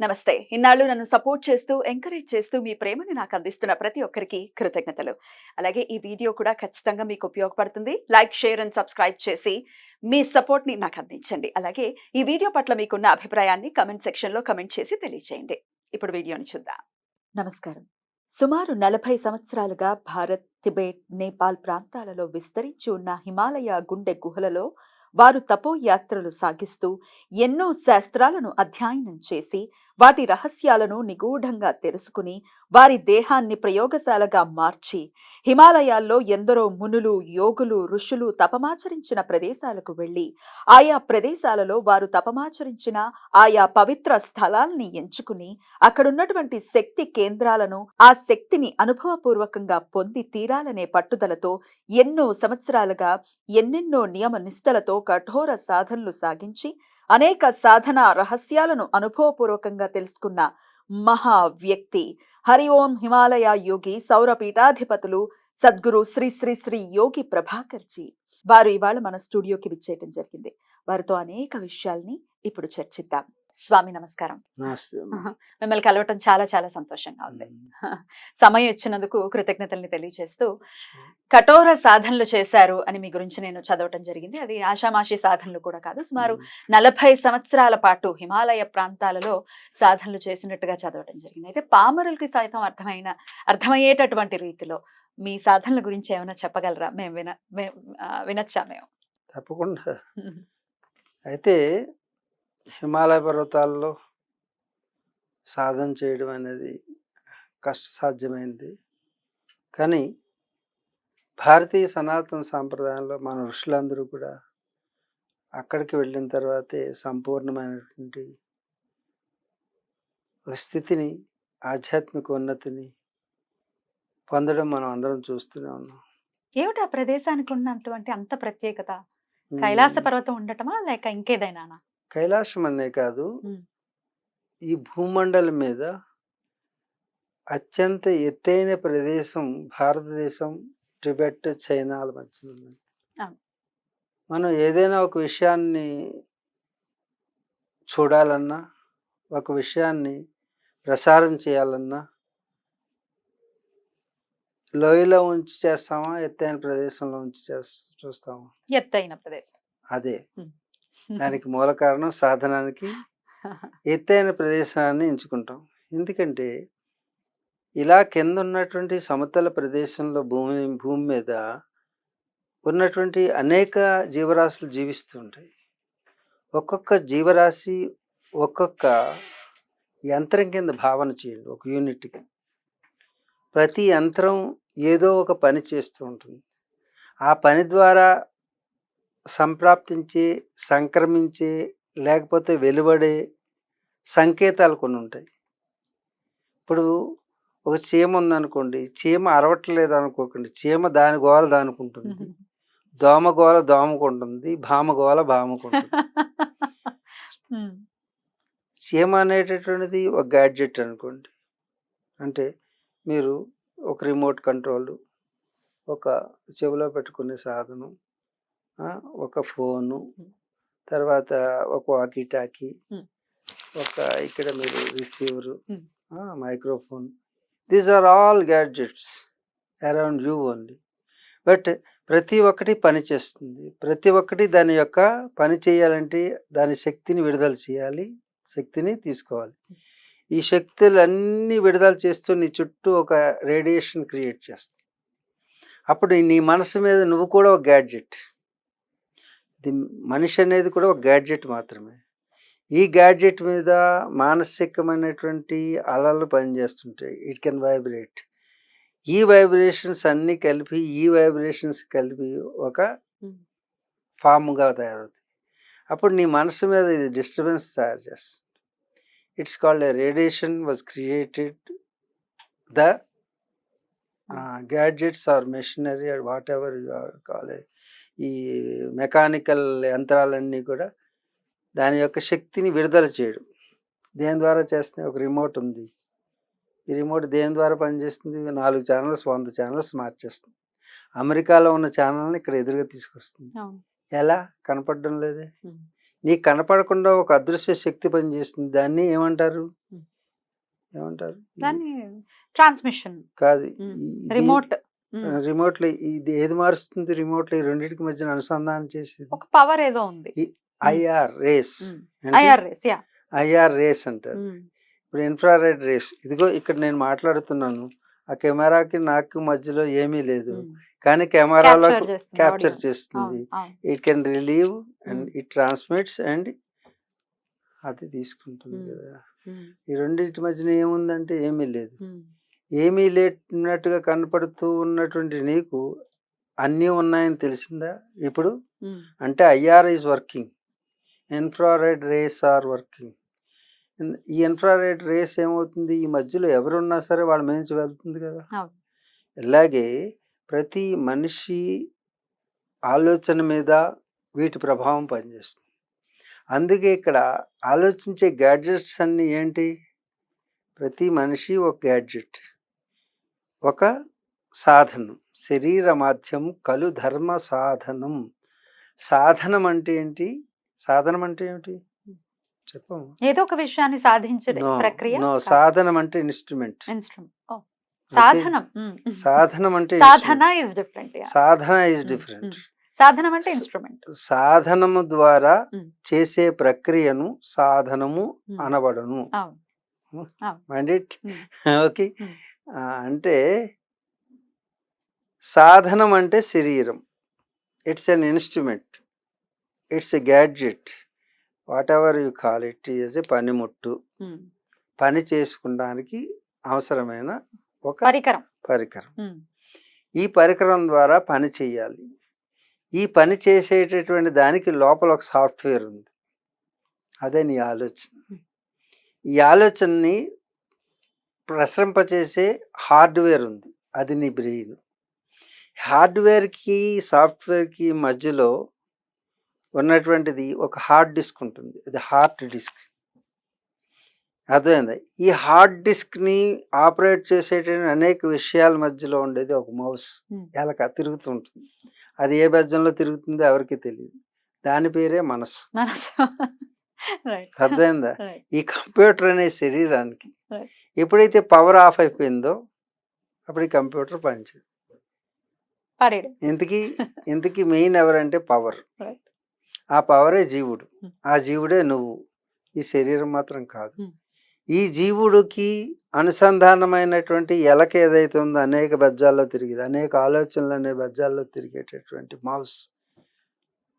నమస్తే. ఇన్నాళ్ళు నన్ను సపోర్ట్ చేస్తూ ఎంకరేజ్ చేస్తూ మీ ప్రేమను నాకు అందిస్తున్న ప్రతి ఒక్కరికి కృతజ్ఞతలు. అలాగే ఈ వీడియో కూడా ఖచ్చితంగా మీకు ఉపయోగపడుతుంది. లైక్ షేర్ అండ్ సబ్స్క్రైబ్ చేసి మీ సపోర్ట్ని నాకు అందించండి. అలాగే ఈ వీడియో పట్ల మీకున్న అభిప్రాయాన్ని కమెంట్ సెక్షన్లో కమెంట్ చేసి తెలియజేయండి ఇప్పుడు వీడియోని చూద్దాం. నమస్కారం. సుమారు నలభై సంవత్సరాలుగా భారత్ టిబెట్ నేపాల్ ప్రాంతాలలో విస్తరించి ఉన్న హిమాలయ గుండె గుహలలో వారు తపోయాత్రలు సాగిస్తూ ఎన్నో శాస్త్రాలను అధ్యయనం చేసి వాటి రహస్యాలను నిగూఢంగా తెలుసుకుని వారి దేహాన్ని ప్రయోగశాలగా మార్చి హిమాలయాల్లో ఎందరో మునులు యోగులు ఋషులు తపమాచరించిన ప్రదేశాలకు వెళ్ళి ఆయా ప్రదేశాలలో వారు తపమాచరించిన ఆయా పవిత్ర స్థలాల్ని ఎంచుకుని అక్కడున్నటువంటి శక్తి కేంద్రాలను ఆ శక్తిని అనుభవపూర్వకంగా పొంది తీరాలనే పట్టుదలతో ఎన్నో సంవత్సరాలుగా ఎన్నెన్నో నియమ నిష్టలతో కఠోర సాధనలు సాగించి అనేక సాధన రహస్యాలను అనుభవపూర్వకంగా తెలుసుకున్న మహా వ్యక్తి. హరి ఓం హిమాలయ యోగి సౌర పీఠాధిపతులు సద్గురు శ్రీ శ్రీ శ్రీ యోగి ప్రభాకర్ జీ. వారు ఇవాళ మన స్టూడియోకి విచ్చేయటం జరిగింది. వారితో అనేక విషయాల్ని ఇప్పుడు చర్చిద్దాం. స్వామి నమస్కారం. మిమ్మల్ని కలవటం చాలా చాలా సంతోషంగా ఉంది. సమయం ఇచ్చినందుకు కృతజ్ఞతల్ని తెలియజేస్తూ కఠోర సాధనలు చేశారు అని మీ గురించి నేను చదవటం జరిగింది. అది ఆషామాషి సాధనలు కూడా కాదు. సుమారు నలభై సంవత్సరాల పాటు హిమాలయ ప్రాంతాలలో సాధనలు చేసినట్టుగా చదవటం జరిగింది. అయితే పామరులకి సైతం అర్థమైన అర్థమయ్యేటటువంటి రీతిలో మీ సాధనల గురించి ఏమైనా చెప్పగలరా? మేము విన వినొచ్చా మేము? తప్పకుండా. అయితే హిమాలయ పర్వతాల్లో సాధన చేయడం అనేది కష్టసాధ్యమైంది. కానీ భారతీయ సనాతన సాంప్రదాయంలో మన ఋషులందరూ కూడా అక్కడికి వెళ్ళిన తర్వాతే సంపూర్ణమైనటువంటి స్థితిని ఆధ్యాత్మిక ఉన్నతిని పొందడం మనం అందరం చూస్తూనే ఉన్నాం. ఏమిటి ఆ ప్రదేశానికి ఉన్నటువంటి అంత ప్రత్యేకత? కైలాస పర్వతం ఉండటమా లేక ఇంకేదైనా కైలాసం అనే కాదు. ఈ భూమండలం మీద అత్యంత ఎత్తైన ప్రదేశం భారతదేశం టిబెట్ చైనాల మధ్య ఉంది. మనం ఏదైనా ఒక విషయాన్ని చూడాలన్నా ఒక విషయాన్ని ప్రసారం చేయాలన్నా లోయలో ఉంచి చేస్తామా ఎత్తైన ప్రదేశంలో ఉంచి చేస్- చూస్తామా? ఎత్తైన ప్రదేశం. అదే. దానికి మూల కారణం సాధనానికి ఎత్తైన ప్రదేశాన్ని ఎంచుకుంటాం. ఎందుకంటే ఇలా కింద ఉన్నటువంటి సమతల ప్రదేశంలో భూమి భూమి మీద ఉన్నటువంటి అనేక జీవరాశులు జీవిస్తూ ఉంటాయి. ఒక్కొక్క జీవరాశి ఒక్కొక్క యంత్రం కింద భావన చేయండి ఒక యూనిట్గా ప్రతి యంత్రం ఏదో ఒక పని చేస్తూ ఉంటుంది. ఆ పని ద్వారా సంప్రాప్తించే సంక్రమించే లేకపోతే వెలువడే సంకేతాలు కొన్ని ఉంటాయి. ఇప్పుడు ఒక చీమ ఉందనుకోండి చీమ అరవట్లేదు అనుకోకండి చీమ దాని గోల దానుకుంటుంది. దోమ గోల దోమకుంటుంది భామ గోల భామకుంటుంది. చీమ అనేటటువంటిది ఒక గ్యాడ్జెట్ అనుకోండి. అంటే మీరు ఒక రిమోట్ కంట్రోల్ ఒక చెవిలో పెట్టుకునే సాధనం ఒక ఫోను తర్వాత ఒక వాకీ టాకీ Hmm. ఒక ఇక్కడ మీరు receiver. Microphone. These are all gadgets around you only but ప్రతి ఒక్కటి పని చేస్తుంది. ప్రతి ఒక్కటి దాని యొక్క పని చేయాలంటే దాని శక్తిని విడుదల చేయాలి శక్తిని తీసుకోవాలి. ఈ శక్తులన్నీ విడుదల చేస్తూ నీ చుట్టూ ఒక రేడియేషన్ క్రియేట్ చేస్తుంది. అప్పుడు నీ మనసు మీద నువ్వు కూడా ఒక గ్యాడ్జెట్ ఇది మనిషి అనేది కూడా ఒక గ్యాడ్జెట్ మాత్రమే. ఈ గ్యాడ్జెట్ మీద మానసికమైనటువంటి అలలు పనిచేస్తుంటాయి. ఇట్ కెన్ వైబ్రేట్ ఈ వైబ్రేషన్స్ అన్నీ కలిపి ఈ వైబ్రేషన్స్ కలిపి ఒక. ఫామ్గా తయారవుతాయి. అప్పుడు నీ మనసు మీద ఇది డిస్టర్బెన్స్ తయారు చేస్తుంది. It's called a radiation was created the gadgets are machinery are whatever call ఈ మెకానికల్ యంత్రాలన్నీ కూడా దాని యొక్క శక్తిని విడుదల చేయడం. దేని ద్వారా చేస్తున్నాయి? ఒక రిమోట్ ఉంది. ఈ రిమోట్ దేని ద్వారా పనిచేస్తుంది? నాలుగు ఛానల్స్ వంద ఛానల్స్ మార్చేస్తుంది. అమెరికాలో ఉన్న ఛానల్ని ఇక్కడ ఎదురుగా తీసుకొస్తుంది. ఎలా? కనపడడం లేదే. నీకు కనపడకుండా ఒక అదృశ్య శక్తి పనిచేస్తుంది. దాన్ని ఏమంటారు. ఏమంటారు? దాన్ని ట్రాన్స్మిషన్. కాదు. ఉమ్. రిమోట్లో ఇది ఏది మారుస్తుంది? రిమోట్లో ఈ రెండింటికి మధ్యన అనుసంధానం చేసేది? ఒక పవర్ ఏదో ఉంది. IR rays. IRS yeah. IR rays అంటారు. ఇప్పుడు ఇన్ఫ్రారెడ్ రేస్. ఇదిగో ఇక్కడ నేను మాట్లాడుతున్నాను. ఆ కెమెరాకి నాకు మధ్యలో ఏమీ లేదు. కానీ కెమెరాలో క్యాప్చర్ చేస్తుంది క్యాప్చర్ audio. చేస్తుంది. అవును, అవును. It can relieve and Mm. It transmits and అది తీసుకుంటుంది Mm. కదా. ఉమ్, ఈ రెండింటి మధ్యన ఏముందంటే ఏమీ లేదు. ఉమ్, ఏమీ లేనట్టుగా కనపడుతూ ఉన్నటువంటి నీకు అన్నీ ఉన్నాయని తెలిసిందా ఇప్పుడు? అంటే IR is working. Infrared rays are working. ఈ ఇన్ఫ్రారెడ్ రేస్ ఏమవుతుంది? ఈ మధ్యలో ఎవరున్నా సరే వాళ్ళ మీద వెళ్తుంది కదా. ఇలాగే ప్రతి మనిషి ఆలోచన మీద వీటి ప్రభావం పనిచేస్తుంది. అందుకే ఇక్కడ ఆలోచించే గ్యాడ్జెట్స్ అన్నీ ఏంటి? ప్రతి మనిషి ఒక గ్యాడ్జెట్ ఒక సాధనం. శరీర మాధ్యం కలు ధర్మ సాధనం. సాధనం అంటే ఏంటి? సాధనం అంటే ఏమిటి? చెప్పము ఏదో ఒక విషయాన్ని సాధించే నో ప్రక్రియ? నో సాధనం అంటే ఇన్స్ట్రుమెంట్. ఇన్స్ట్రుమెంట్. సాధనం. సాధనం అంటే సాధన ఇస్ డిఫరెంట్. సాధన ఇస్ డిఫరెంట్ సాధనం అంటే ఇన్స్ట్రుమెంట్. సాధనము ద్వారా. చేసే ప్రక్రియను సాధనము. అనబడను. Mind it. ఓకే. అంటే సాధనం అంటే శరీరం. It's an instrument. It's a gadget. Whatever you call it is a పనిముట్టు. పని చేసుకోవడానికి అవసరమైన ఒక పరికరం. పరికరం. ఈ పరికరం ద్వారా పని చేయాలి. ఈ పని చేసేటటువంటి దానికి లోపల ఒక సాఫ్ట్వేర్ ఉంది. అదే నీ ఆలోచన. ఈ ఆలోచనని ప్రసరింపచేసే హార్డ్వేర్ ఉంది. అది నీ బ్రెయిన్. హార్డ్వేర్కి సాఫ్ట్వేర్కి మధ్యలో ఉన్నటువంటిది ఒక హార్డ్ డిస్క్ ఉంటుంది. ఇది హార్డ్ డిస్క్. అర్థమైంది? ఈ హార్డ్ డిస్క్ని ఆపరేట్ చేసేటువంటి అనేక విషయాల మధ్యలో ఉండేది ఒక మౌస్. ఎలక తిరుగుతూ ఉంటుంది. అది ఏ బెజ్జంలో తిరుగుతుందో ఎవరికి తెలియదు దాని పేరే మనసు అర్థమైందా? ఈ కంప్యూటర్ అనే శరీరానికి. ఎప్పుడైతే పవర్ ఆఫ్ అయిపోయిందో అప్పుడు ఈ కంప్యూటర్ పనిచేయదు. ఇంతకీ ఇంతకీ మెయిన్ ఎవరంటే పవర్. ఆ పవరే జీవుడు. Hmm. ఆ జీవుడే నువ్వు. ఈ శరీరం మాత్రం కాదు. Hmm. ఈ జీవుడికి అనుసంధానమైనటువంటి ఎలక ఏదైతే ఉందో అనేక బెజ్జాల్లో తిరిగేది అనేక ఆలోచనలు అనే బెజ్జాల్లో తిరిగేటటువంటి మౌస్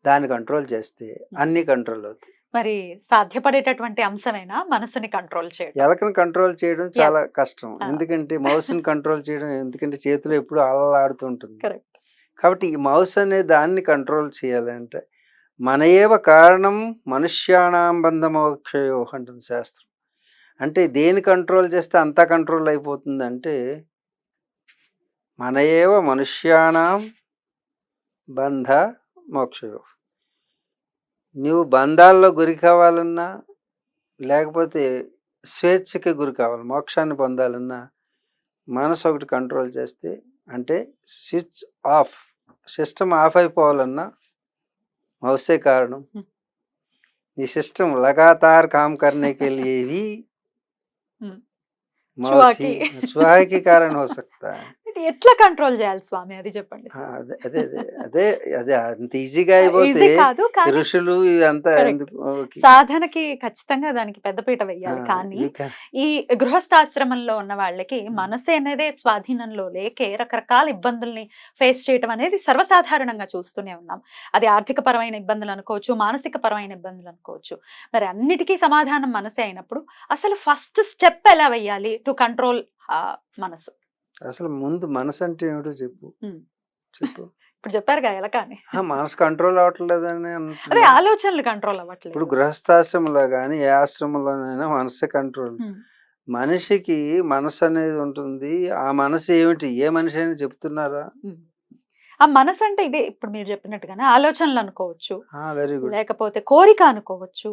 దాన్ని కంట్రోల్ చేస్తే అన్ని కంట్రోల్ అవుతాయి. మరి సాధ్యపడేటటువంటి అంశమేనా మనసుని కంట్రోల్ చేయడం ఎలకను కంట్రోల్ చేయడం చాలా కష్టం. ఎందుకంటే మౌస్ని కంట్రోల్ చేయడం ఎందుకంటే చేతిలో ఎప్పుడు అలలాడుతుంటుంది. కరెక్ట్. కాబట్టి ఈ మౌస్ అనే దాన్ని కంట్రోల్ చేయాలంటే మన ఏవ కారణం మనుష్యాణం బంధమోక్షయో అంటుంది శాస్త్రం. అంటే దేని కంట్రోల్ చేస్తే అంతా కంట్రోల్ అయిపోతుంది అంటే మన ఏవ మనుష్యాణం బంధ మోక్షయో నువ్వు బంధాల్లో గురి కావాలన్నా లేకపోతే స్వేచ్ఛకి గురి కావాలి మోక్షాన్ని పొందాలన్నా మనసు ఒకటి కంట్రోల్ చేస్తే అంటే స్విచ్ ఆఫ్ సిస్టమ్ ఆఫ్ అయిపోవాలన్నా మౌసే కారణం. ఈ సిస్టమ్ లగాతార్ కామ్ కర్నే కే లియే भी मौसी ఎట్లా కంట్రోల్ చేయాలి స్వామి? అది చెప్పండి అదే అదే అదే అంత ఈజీగా అయిపోతే ఈజీ కాదు కానీ ఋషులు. సాధనకి ఖచ్చితంగా దానికి పెద్దపీట ఆ, వెయ్యాలి కానీ ఈ గృహస్థాశ్రమంలో ఉన్న వాళ్ళకి మనసు అనేది స్వాధీనంలో లేకే రకరకాల ఇబ్బందుల్ని ఫేస్ చేయటం అనేది సర్వసాధారణంగా చూస్తూనే ఉన్నాం. అది ఆర్థిక పరమైన ఇబ్బందులు అనుకోవచ్చు మానసిక పరమైన ఇబ్బందులు అనుకోవచ్చు. మరి అన్నిటికీ సమాధానం మనసే అయినప్పుడు అసలు ఫస్ట్ స్టెప్ ఎలా వెయ్యాలి టు కంట్రోల్ మనసు? అసలు ముందు మనసు అంటే ఏమిటో చెప్పు. చెప్పు. ఇప్పుడు చెప్పారుగా ఎలా కానీ ఆ, మనసు కంట్రోల్ అవ్వట్లేదని అదే. ఆలోచనలు కంట్రోల్ అవ్వట్లేదు. ఇప్పుడు గృహస్థాశ్రమంలో కానీ ఏ ఆశ్రమంలోనైనా మనసే కంట్రోల్ మనిషికి మనసు అనేది ఉంటుంది. ఆ మనసు ఏమిటి? ఏ మనిషి అని చెప్తున్నారా. ఆ మనసు అంటే ఇదే. ఇప్పుడు మీరు చెప్పినట్టుగానే ఆలోచనలు అనుకోవచ్చు. వెరీ గుడ్ లేకపోతే కోరిక అనుకోవచ్చు.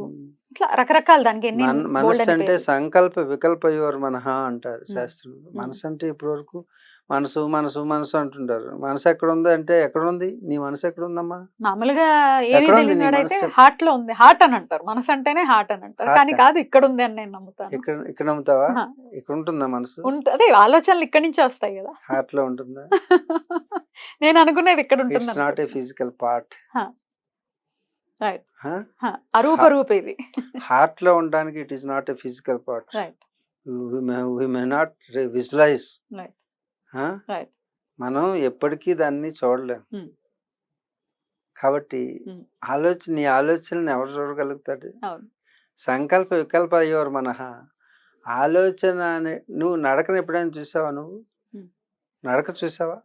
ఇట్లా రకరకాల దానికి ఎన్ని మనసు అంటే. సంకల్ప వికల్ప యువర్ మనహ అంటారు. శాస్త్రంలో. మనసు అంటే ఇప్పటి వరకు మనసు మనసు మనసు అంటుంటారు. మనసు ఎక్కడ ఉంది అంటే ఎక్కడ ఉంది నీ మనసు ఎక్కడ ఉందమ్మా మామూలుగా? హార్ట్లో ఉంది. హార్ట్ అని అంటారు. మనసు అంటేనే హార్ట్ అని అంటారు. కానీ? కాదు ఇక్కడ ఉంది అని నేను నమ్ముతాను. ఇక్కడ ఇక్కడ నమ్ముతావా. ఇక్కడ ఉంటుందా మనసు? అదే ఆలోచనలు ఇక్కడి నుంచే వస్తాయి కదా. హార్ట్లో ఉంటుందా? నేను అనుకునేది ఇక్కడ ఉంటుంది not a. Physical part Right. హ, అరూప హా- రూప ఇది హార్ట్లో ఉండడానికి it is not a physical part right we may not visualize right Right. మనం ఎప్పటికీ దాన్ని చూడలేం. Hmm. కాబట్టి. ఆలోచన నీ ఆలోచనని ఎవరు చూడగలుగుతాడు సంకల్ప వికల్ప అయ్యేవారు మనహ. ఆలోచన అనే నువ్వు నడకను ఎప్పుడైనా చూసావా నువ్వు. నడక చూసావా?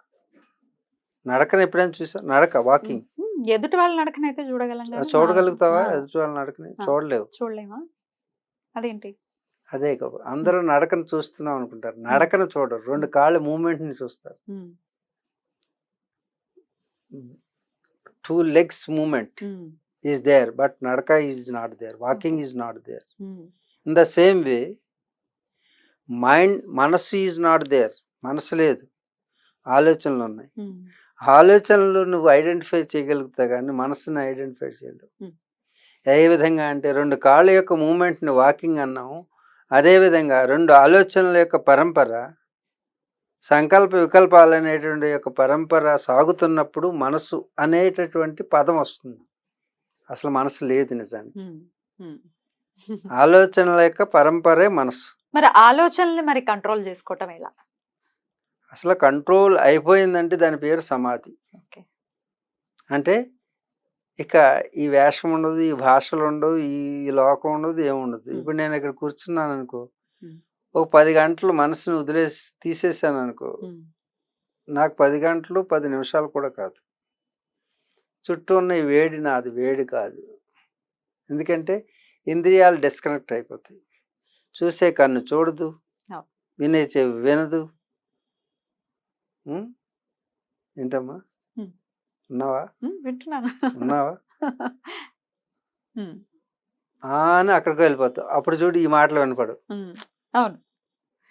నడకను ఎప్పుడైనా చూసావా? నడక వాకింగ్. ఎదుటి వాళ్ళ నడకనైతే చూడగలం చూడగలుగుతావా? ఎదుటి వాళ్ళ నడకని. చూడలేవు. చూడలేమా? అదేంటి? అదే అందరూ నడకను చూస్తున్నాం అనుకుంటారు. నడకను చూడరు. రెండు కాళ్ళ మూమెంట్ని చూస్తారు two legs movement is there but నడక is not there walking is not there in the same way mind మనస్సు ఈజ్ నాట్ దేర్ మనసు లేదు. ఆలోచనలు ఉన్నాయి. ఆలోచనలు నువ్వు ఐడెంటిఫై చేయగలుగుతావు కానీ మనసుని ఐడెంటిఫై చేయలేవు. ఏ విధంగా అంటే రెండు కాళ్ళ యొక్క మూమెంట్ని వాకింగ్ అన్నాము. అదేవిధంగా రెండు ఆలోచనల యొక్క పరంపర సంకల్ప వికల్పాలు అనేటువంటి యొక్క పరంపర సాగుతున్నప్పుడు మనసు అనేటటువంటి పదం వస్తుంది. అసలు మనసు లేదు నిజానికి. ఉమ్. ఆలోచనల యొక్క పరంపరే మనసు. మరి ఆలోచనల్ని మరి కంట్రోల్ చేసుకోవటం ఎలా? అసలు కంట్రోల్ అయిపోయిందంటే దాని పేరు సమాధి. ఓకే. అంటే ఇక ఈ వేషం ఉండదు ఈ భాషలు ఉండవు ఈ లోకం ఉండదు ఏముండదు. ఇప్పుడు నేను ఇక్కడ కూర్చున్నాను అనుకో. ఒక పది గంటలు మనసుని వదిలేసి తీసేసాను అనుకో నాకు పది గంటలు పది నిమిషాలు కూడా కాదు చుట్టూ ఉన్న ఈ వేడి నాది వేడి కాదు ఎందుకంటే ఇంద్రియాలు డిస్కనెక్ట్ అయిపోతాయి చూసే కన్ను చూడదు. వినే చెవి వినదు? ఏంటమ్మా. ఉన్నావా? వింటున్నాను. ఉన్నావా? అని అక్కడికి వెళ్ళిపోతావు. అప్పుడు చూడు ఈ మాటలు వినపడు అవును.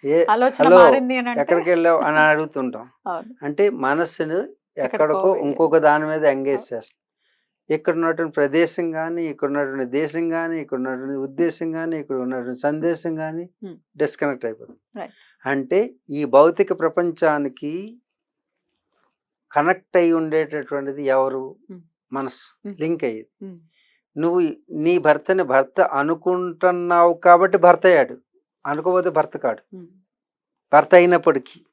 ఏ హలో, ఎక్కడికి వెళ్ళావు అని అడుగుతుంటాం. అంటే మనసును ఎక్కడికో. ఇంకొక దాని మీద ఎంగేజ్ చేస్తాం ఇక్కడ ఉన్నటువంటి ప్రదేశం కానీ ఇక్కడ ఉన్నటువంటి దేశం కానీ ఇక్కడ ఉన్నటువంటి ఉద్దేశం కానీ ఇక్కడ ఉన్నటువంటి సందేశం కానీ. డిస్కనెక్ట్ అయిపోతుంది. అంటే ఈ భౌతిక ప్రపంచానికి కనెక్ట్ అయి ఉండేటటువంటిది ఎవరు. మనసు. లింక్ అయ్యేది నువ్వు నీ భర్తని భర్త అనుకుంటున్నావు కాబట్టి భర్త అయ్యాడు అనుకోకపోతే భర్త కాడు భర్త అయినప్పటికీ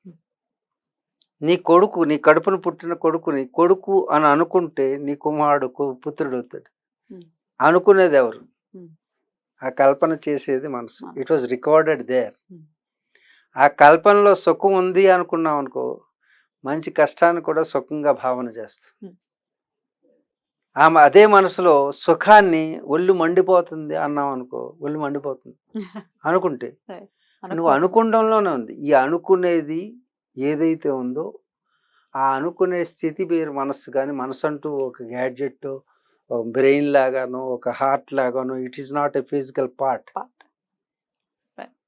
నీ కొడుకు నీ కడుపున పుట్టిన కొడుకుని కొడుకు అని అనుకుంటే నీ కుమారుడు కు- పుత్రుడు అవుతాడు. అనుకునేది ఎవరు. ఆ కల్పన చేసేది మనసు. It was recorded there. ఆ కల్పనలో సుఖం ఉంది అనుకున్నాం అనుకో మంచి కష్టాన్ని కూడా సుఖంగా భావన చేస్తాం Hmm. ఆమె అదే మనసులో సుఖాన్ని ఒళ్ళు మండిపోతుంది అన్నాం అనుకో ఒళ్ళు మండిపోతుంది అనుకుంటే నువ్వు అనుకో. అనుకుండంలోనే ఉంది ఈ అనుకునేది ఏదైతే ఉందో ఆ అనుకునే స్థితి పేరు మనస్సు కానీ మనసు అంటూ ఒక గ్యాడ్జెట్ ఒక బ్రెయిన్ లాగానో ఒక హార్ట్ లాగానో it is not a physical part.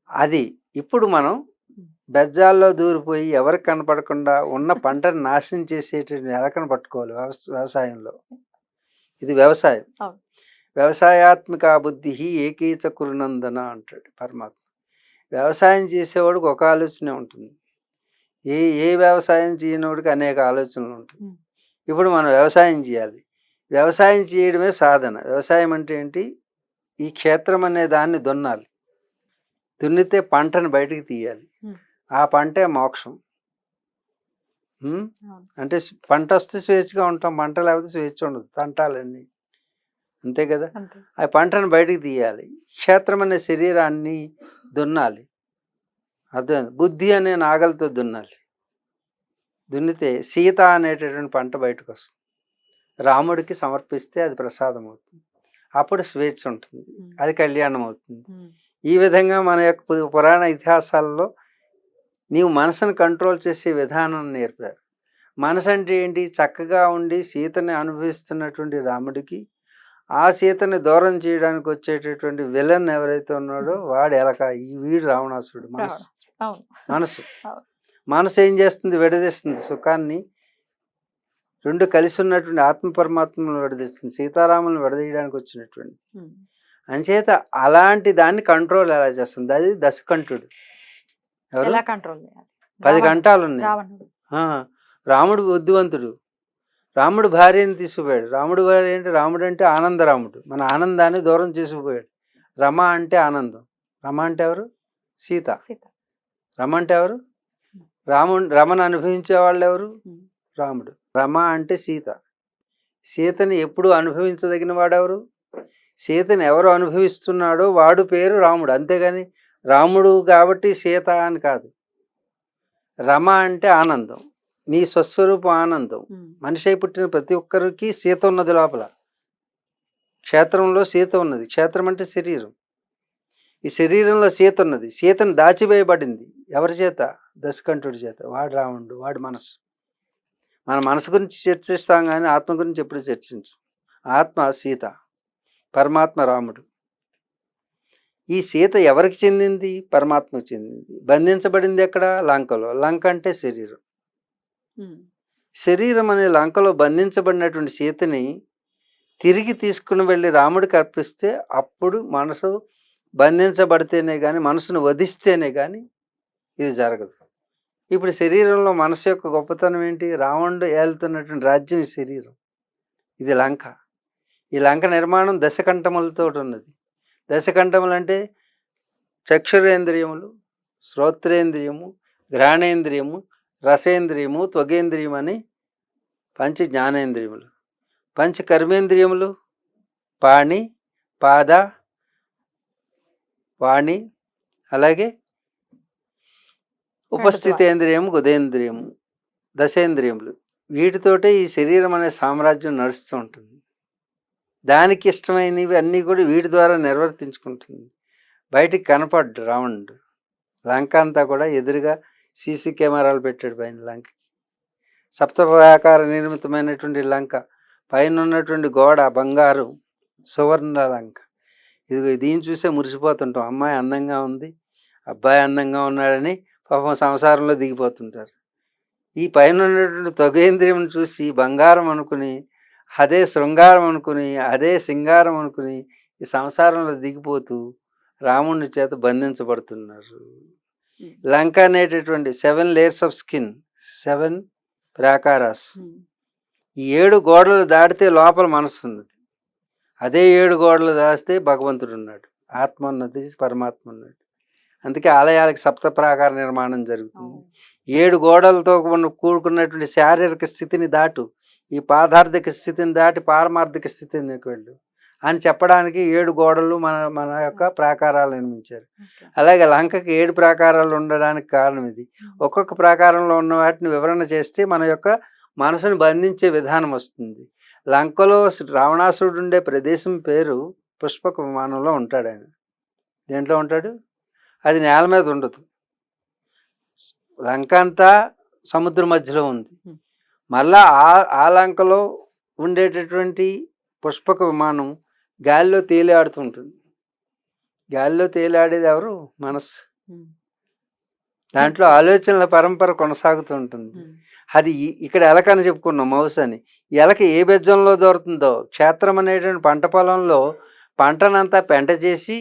అది ఇప్పుడు మనం. బెజ్జాల్లో దూరిపోయి ఎవరికి కనపడకుండా ఉన్న పంటను నాశనం చేసేటువంటి ఎలకను పట్టుకోవాలి వ్యవస- వ్యవసాయంలో. ఇది వ్యవసాయం. వ్యవసాయాత్మక బుద్ధి ఏకీచ కురునందన అంటాడు పరమాత్మ. వ్యవసాయం చేసేవాడికి ఒక ఆలోచనే ఉంటుంది. ఏ ఏ వ్యవసాయం చేయనివాడికి అనేక ఆలోచనలు ఉంటాయి. ఇప్పుడు మనం వ్యవసాయం చేయాలి. వ్యవసాయం చేయడమే సాధన. వ్యవసాయం అంటే ఏంటి? ఈ క్షేత్రం అనే దాన్ని దున్నాలి. దున్నితే పంటను బయటికి తీయాలి. ఆ పంటే మోక్షం. అంటే పంట వస్తే స్వేచ్ఛగా ఉంటాం పంట లేకపోతే స్వేచ్ఛ ఉండదు. తంటాలన్నీ. అంతే కదా? ఆ పంటను బయటికి తీయాలి. క్షేత్రం అనే శరీరాన్ని దున్నాలి. అర్థం బుద్ధి అనే నాగలతో దున్నాలి. దున్నితే సీత అనేటటువంటి పంట బయటకు వస్తుంది రాముడికి సమర్పిస్తే అది ప్రసాదం అవుతుంది అప్పుడు స్వేచ్ఛ ఉంటుంది. అది కళ్యాణం అవుతుంది ఈ విధంగా మన యొక్క పురాణ ఇతిహాసాల్లో నీవు మనసును కంట్రోల్ చేసే విధానం నేర్పారు. మనసు అంటే ఏంటి? చక్కగా ఉండి సీతని అనుభవిస్తున్నటువంటి రాముడికి ఆ సీతని దూరం చేయడానికి వచ్చేటటువంటి విలన్ ఎవరైతే ఉన్నాడో వాడు ఎలక ఈ వీడు రావణాసురుడు మనసు. మనసు. మనసు ఏం చేస్తుంది? విడదీస్తుంది. సుఖాన్ని రెండు కలిసి ఉన్నటువంటి ఆత్మ పరమాత్మను విడదీస్తుంది. సీతారాములను విడదీయడానికి వచ్చినటువంటి. అంచేత అలాంటి దాన్ని కంట్రోల్ ఎలా చేస్తుంది? అది దశకంఠుడు. ఎవరు? కంట్రోల్ పది. గంటలు ఉన్నాయి రాముడు బుద్ధివంతుడు. రాముడు భార్యని తీసుకుపోయాడు. రాముడు భార్య ఏంటి? రాముడు అంటే ఆనందరాముడు. మన ఆనందాన్ని దూరం చేసుకుపోయాడు. రమ అంటే ఆనందం. రమ అంటే ఎవరు? సీత. సీత. రమ అంటే ఎవరు? రాముడు రమను అనుభవించే వాళ్ళు ఎవరు. రాముడు. రమ అంటే సీత. సీతని ఎప్పుడు అనుభవించదగిన వాడెవరు సీతని ఎవరు అనుభవిస్తున్నాడో వాడు పేరు రాముడు. అంతేగాని రాముడు కాబట్టి సీత అని కాదు. రమ అంటే ఆనందం. నీ స్వస్వరూపం ఆనందం. మనిషి పుట్టిన ప్రతి ఒక్కరికి సీత ఉన్నది లోపల. క్షేత్రంలో సీత ఉన్నది. క్షేత్రం అంటే శరీరం. ఈ శరీరంలో సీత ఉన్నది. సీతను దాచివేయబడింది. ఎవరి చేత? దశకంఠుడి చేత. వాడు రావణుడు వాడి మనసు మన మనసు గురించి చర్చిస్తాం కానీ ఆత్మ గురించి ఎప్పుడు చర్చించు. ఆత్మ సీత. పరమాత్మ రాముడు. ఈ సీత ఎవరికి చెందింది? పరమాత్మకు చెందింది. బంధించబడింది ఎక్కడ? లంకలో. లంక అంటే శరీరం. శరీరం అనే లంకలో బంధించబడినటువంటి సీతని తిరిగి తీసుకుని వెళ్ళి రాముడికి అర్పిస్తే అప్పుడు మనసు బంధించబడితేనే కానీ మనసును వధిస్తేనే కానీ ఇది జరగదు. ఇప్పుడు శరీరంలో మనసు యొక్క గొప్పతనం ఏంటి? రావణుడు ఏలుతున్నటువంటి రాజ్యం ఈ శరీరం. ఇది లంక. ఈ లంక నిర్మాణం దశకంఠములతో ఉన్నది దశకంఠములు అంటే చక్షురేంద్రియములు శ్రోత్రేంద్రియము ఘ్రాణేంద్రియము రసేంద్రియము త్వగేంద్రియం అని పంచ జ్ఞానేంద్రియములు. పంచ కర్మేంద్రియములు పాణి పాద వాణి అలాగే ఉపస్థితేంద్రియము గుదేంద్రియము దశేంద్రియములు. వీటితోటే ఈ శరీరం అనే సామ్రాజ్యం నడుస్తూ ఉంటుంది. దానికి ఇష్టమైనవి అన్నీ కూడా వీటి ద్వారా నిర్వర్తించుకుంటుంది. బయటికి కనపడ్డు రావణుడు. లంక అంతా కూడా ఎదురుగా సీసీ కెమెరాలు పెట్టాడు పైన లంకకి. సప్తప్రాకార నిర్మితమైనటువంటి లంక పైన ఉన్నటువంటి గోడ బంగారు సువర్ణ లంక. ఇది దీన్ని చూసే మురిసిపోతుంటాం. అమ్మాయి అందంగా ఉంది అబ్బాయి అందంగా ఉన్నాడని పాపం సంసారంలో దిగిపోతుంటారు. ఈ పైన ఉన్నటువంటి తొగేంద్రియం చూసి బంగారం అనుకుని అదే శృంగారం అనుకుని అదే సింగారం అనుకుని ఈ సంసారంలో దిగిపోతూ రాముని చేత బంధించబడుతున్నారు. లంక అనేటటువంటి seven layers of skin seven ప్రాకారాస్. ఈ ఏడు గోడలు దాటితే లోపల మనసు ఉన్నది. అదే ఏడు గోడలు దాస్తే భగవంతుడు ఉన్నాడు. ఆత్మ ఉన్నది పరమాత్మ ఉన్నాడు. అందుకే ఆలయాలకు సప్త ప్రాకార నిర్మాణం జరుగుతుంది. ఏడు గోడలతో కూడుకున్నటువంటి శారీరక స్థితిని దాటు ఈ పాదార్థిక స్థితిని దాటి పారమార్థిక స్థితికి వెళ్ళు అని చెప్పడానికి ఏడు గోడలు మన మన యొక్క ప్రాకారాలు నిర్మించారు. అలాగే లంకకి ఏడు ప్రాకారాలు ఉండడానికి కారణం ఇది. ఒక్కొక్క ప్రాకారంలో ఉన్న వాటిని వివరణ చేస్తే మన యొక్క మనసును బంధించే విధానం వస్తుంది. లంకలో రావణాసురుడు ఉండే ప్రదేశం పేరు పుష్పక విమానంలో ఉంటాడు ఆయన. దేంట్లో ఉంటాడు? అది నేల మీద ఉండదు. లంక అంతా సముద్ర మధ్యలో ఉంది. మళ్ళా ఆ ఆ లంకలో ఉండేటటువంటి పుష్పక విమానం గాలిలో తేలియాడుతుంటుంది గాలిలో తేలియాడేది ఎవరు? మనస్సు. దాంట్లో ఆలోచనల పరంపర కొనసాగుతూ ఉంటుంది. అది ఇక్కడ ఎలకని చెప్పుకున్నాం మౌస్ అని. ఎలక ఏ బెజ్జంలో దొరుకుతుందో క్షేత్రం అనేటువంటి పంట పొలంలో పంటనంతా పెంట చేసి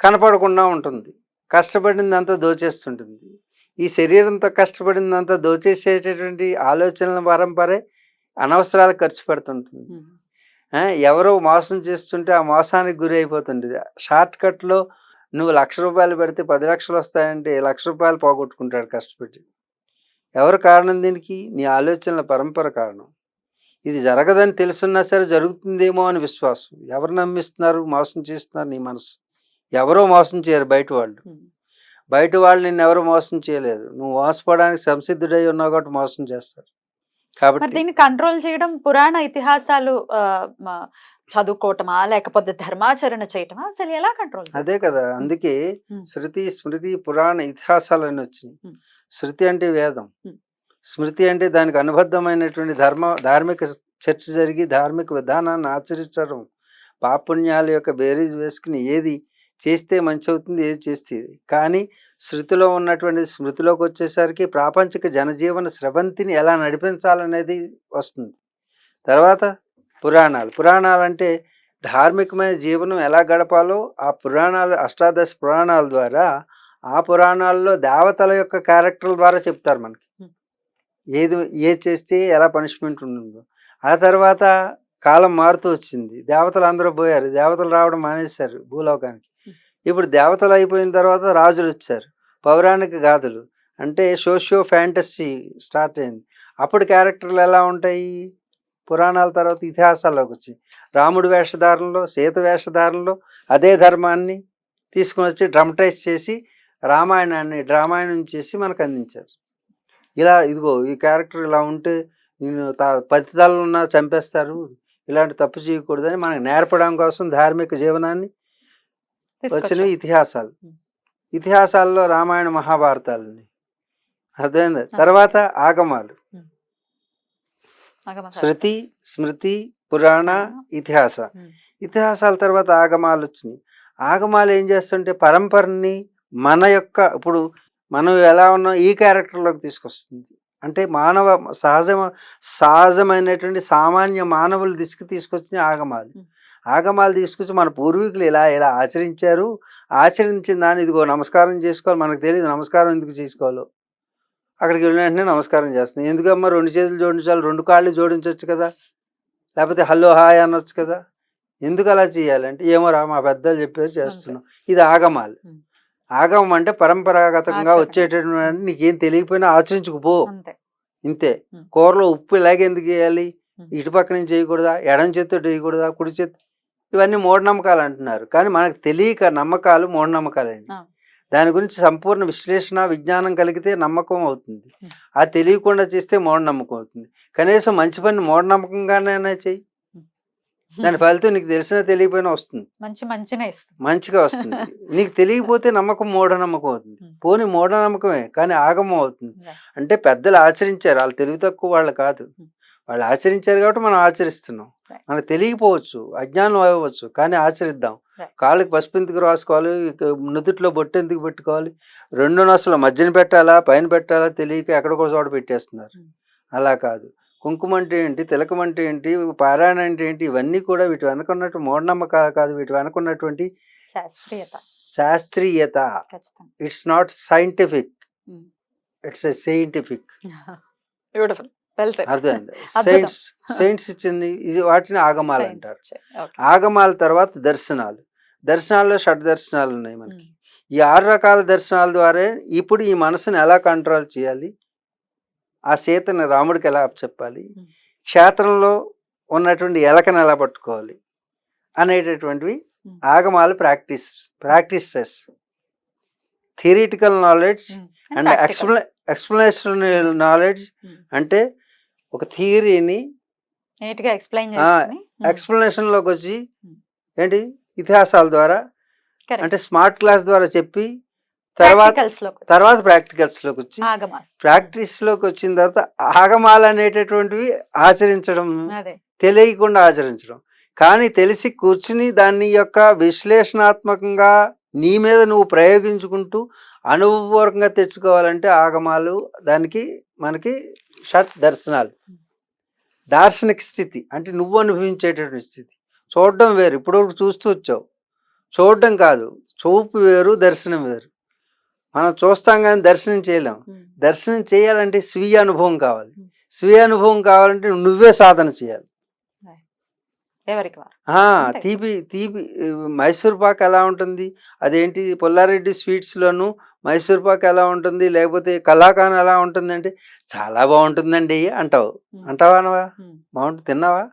కనపడకుండా ఉంటుంది. కష్టపడిందంతా దోచేస్తుంటుంది. ఈ శరీరంతో కష్టపడిందంతా దోచేసేటటువంటి ఆలోచనల పరంపరే అనవసరాలు ఖర్చు పెడుతుంటుంది. ఎవరో మోసం చేస్తుంటే ఆ మోసానికి గురి అయిపోతుంటుంది షార్ట్ కట్లో నువ్వు లక్ష రూపాయలు పెడితే పది లక్షలు వస్తాయంటే లక్ష రూపాయలు పోగొట్టుకుంటాడు కష్టపడి. ఎవరు కారణం దీనికి? నీ ఆలోచనల పరంపర కారణం. ఇది జరగదని తెలుసున్నా సరే జరుగుతుందేమో అని విశ్వాసం. ఎవరు నమ్మిస్తున్నారు? మోసం చేస్తున్నారు నీ మనసు. ఎవరో మోసం చేయరు బయట వాళ్ళు. బయట వాళ్ళు నిన్ను ఎవరు మోసం చేయలేదు. నువ్వు మోసపోవడానికి సంసిద్ధుడై ఉన్నావు కాబట్టి మోసం చేస్తారు. కాబట్టి దీన్ని కంట్రోల్ చేయడం పురాణ ఇతిహాసాలు చదువుకోవటమా లేకపోతే ధర్మాచరణ చేయటమా? అసలు ఎలా కంట్రోల్ అదే కదా అందుకే. శృతి స్మృతి పురాణ ఇతిహాసాలు అని వచ్చినాయి. ఉమ్. శృతి అంటే వేదం. స్మృతి అంటే దానికి అనుబద్ధమైనటువంటి ధర్మ ధార్మిక చర్చ జరిగి ధార్మిక విధానాన్ని ఆచరించడం పాపుణ్యాల యొక్క బేరీజ్ వేసుకుని ఏది చేస్తే మంచి అవుతుంది ఏది చేస్తే. కానీ శృతిలో ఉన్నటువంటి స్మృతిలోకి వచ్చేసరికి ప్రాపంచిక జనజీవన స్రవంతిని ఎలా నడిపించాలనేది వస్తుంది తర్వాత పురాణాలు పురాణాలు అంటే ధార్మికమైన జీవనం ఎలా గడపాలో ఆ పురాణాలు అష్టాదశ పురాణాల ద్వారా ఆ పురాణాల్లో దేవతల యొక్క క్యారెక్టర్ల ద్వారా చెప్తారు మనకి. ఏది ఏది చేస్తే ఎలా పనిష్మెంట్ ఉంటుందో ఆ తర్వాత కాలం మారుతూ వచ్చింది దేవతలు అందరూ పోయారు దేవతలు రావడం మానేశారు భూలోకానికి. ఇప్పుడు దేవతలు అయిపోయిన తర్వాత రాజులు వచ్చారు. పౌరాణిక గాథలు. అంటే సోషియో ఫ్యాంటసీ స్టార్ట్ అయింది. అప్పుడు క్యారెక్టర్లు ఎలా ఉంటాయి? పురాణాల తర్వాత ఇతిహాసాల్లోకి వచ్చి. రాముడు వేషధారణలో సీత వేషధారణలో అదే ధర్మాన్ని తీసుకుని వచ్చి డ్రమటైజ్ చేసి రామాయణాన్ని డ్రామాయణం చేసి మనకు అందించారు. ఇలా ఇదిగో ఈ క్యారెక్టర్ ఇలా ఉంటే నేను పతితాలు ఉన్నా చంపేస్తారు. ఇలాంటి తప్పు చేయకూడదని మనకు నేర్పడం కోసం ధార్మిక జీవనాన్ని వచ్చినవి. ఇతిహాసాలు. ఇతిహాసాల్లో రామాయణ మహాభారతాలని అర్థమైంది తర్వాత ఆగమాలు. శృతి స్మృతి పురాణ. ఇతిహాస. ఇతిహాసాల తర్వాత ఆగమాలు వచ్చినాయి ఆగమాలు ఏం చేస్తుంటే పరంపరని మన యొక్క ఇప్పుడు మనం ఎలా ఉన్నాం ఈ క్యారెక్టర్లోకి తీసుకొస్తుంది అంటే మానవ సహజ సహజమైనటువంటి సామాన్య మానవులు దిశకు తీసుకొచ్చిన ఆగమాలు. ఆగమాలు తీసుకొచ్చి మన పూర్వీకులు ఇలా ఇలా ఆచరించారు. ఆచరించిన దాన్ని ఇదిగో నమస్కారం చేసుకోవాలి. మనకు తెలియదు నమస్కారం ఎందుకు చేసుకోవాలో. అక్కడికి వెళ్ళిన వెంటనే నమస్కారం చేస్తాం ఎందుకమ్మా రెండు చేతులు జోడించాలి రెండు కాళ్ళు జోడించవచ్చు కదా. లేకపోతే హలో హాయ్ అనొచ్చు కదా. ఎందుకు అలా చేయాలంటే ఏమో రా మా పెద్దలు చెప్పారు చేస్తున్నాం. ఇది ఆగమాలు. ఆగమం అంటే పరంపరాగతంగా. వచ్చేటటువంటి నీకేం తెలియకపోయినా ఆచరించుకుపో ఇంతే. కూరలో ఉప్పు ఇలాగే ఎందుకు వేయాలి ఉం. ఇటు పక్క నుంచి చేయకూడదా? ఎడం చేత్తో వేయకూడదా కుడి చేతి ఇవన్నీ మూఢనమ్మకాలు అంటున్నారు కానీ మనకు తెలియక నమ్మకాలు మూఢనమ్మకాలండి. ఆ. దాని గురించి సంపూర్ణ విశ్లేషణ విజ్ఞానం కలిగితే నమ్మకం అవుతుంది. అది తెలియకుండా చేస్తే మూఢనమ్మకం అవుతుంది. కనీసం మంచి పని మూఢనమ్మకంగానే చెయ్యి. దాని ఫలితం నీకు తెలిసినా తెలియకపోయినా వస్తుంది. మంచి మంచినే మంచిగా వస్తుంది. నీకు తెలియకపోతే నమ్మకం మూఢనమ్మకం అవుతుంది. పోని మూఢనమ్మకమే కానీ ఆగమం అవుతుంది. అంటే పెద్దలు ఆచరించారు. వాళ్ళు తెలివి తక్కువ వాళ్ళు కాదు. వాళ్ళు ఆచరించారు కాబట్టి మనం ఆచరిస్తున్నాం. మనకు తెలియకపోవచ్చు అజ్ఞానం అవ్వచ్చు కానీ ఆచరిద్దాం. కాళ్ళకి పసుపు ఎందుకు రాసుకోవాలి? నుదుట్లో బొట్టు ఎందుకు పెట్టుకోవాలి? రెండు నొసలు మధ్యన పెట్టాలా పైన పెట్టాలా తెలియక ఎక్కడికో చోట పెట్టేస్తున్నారు. ఉం. అలా కాదు. కుంకుమ అంటే ఏంటి తిలకం అంటే ఏంటి పారాయణ అంటే ఏంటి ఇవన్నీ కూడా వీటి వెనకున్నట్టు మూఢనమ్మకాలు కాదు వీటి వెనకున్నటువంటి శాస్త్రీయత. It's not scientific. It's a scientific beautiful అర్థమైంది. సైన్స్ ఇచ్చింది ఇది వాటిని ఆగమాలు అంటారు. ఆగమాల తర్వాత దర్శనాలు. దర్శనాల్లో షడ్ దర్శనాలు ఉన్నాయి మనకి. ఈ ఆరు రకాల దర్శనాల ద్వారా ఇప్పుడు ఈ మనసుని ఎలా కంట్రోల్ చేయాలి? ఆ సీతని రాముడికి ఎలా చెప్పాలి. క్షేత్రంలో ఉన్నటువంటి ఎలకను ఎలా పట్టుకోవాలి? అనేటటువంటివి. ఆగమాలు practice practices theoretical knowledge and ఎక్స్ప్లె explanation knowledge. అంటే ఒక థియరీని ఎక్స్ప్లెయిన్ ఎక్స్ప్లెనేషన్లోకి వచ్చి. ఏంటి? ఇతిహాసాల ద్వారా అంటే స్మార్ట్ క్లాస్ ద్వారా చెప్పి తర్వాత తర్వాత ప్రాక్టికల్స్లోకి వచ్చి ఆగమాస్. ప్రాక్టీస్లోకి వచ్చిన తర్వాత ఆగమాలు అనేటటువంటివి ఆచరించడం తెలియకుండా ఆచరించడం. కానీ తెలిసి కూర్చుని దాని యొక్క విశ్లేషణాత్మకంగా నీ మీద నువ్వు ప్రయోగించుకుంటూ అనుభవపూర్వకంగా తెచ్చుకోవాలంటే ఆగమాలు దానికి మనకి షట్ దర్శనాలు. దార్శనిక స్థితి అంటే నువ్వు అనుభవించేటటువంటి స్థితి. చూడడం వేరు ఇప్పుడు చూస్తూ వచ్చావు. చూడడం కాదు చూపు వేరు దర్శనం వేరు. మనం చూస్తాం కానీ దర్శనం చేయలేం. దర్శనం చేయాలంటే స్వీయ అనుభవం కావాలి. స్వీయ అనుభవం కావాలంటే నువ్వే సాధన చేయాలి. తీపి తీపి మైసూర్ పాక్ ఎలా ఉంటుంది? అదేంటి? పుల్లారెడ్డి స్వీట్స్లోను మైసూర్ పాక్ ఎలా ఉంటుంది లేకపోతే కలాకాన్ ఎలా ఉంటుంది అంటే చాలా బాగుంటుందండి అంటావు. అంటావా అనవా. బాగుంటుంది తిన్నావా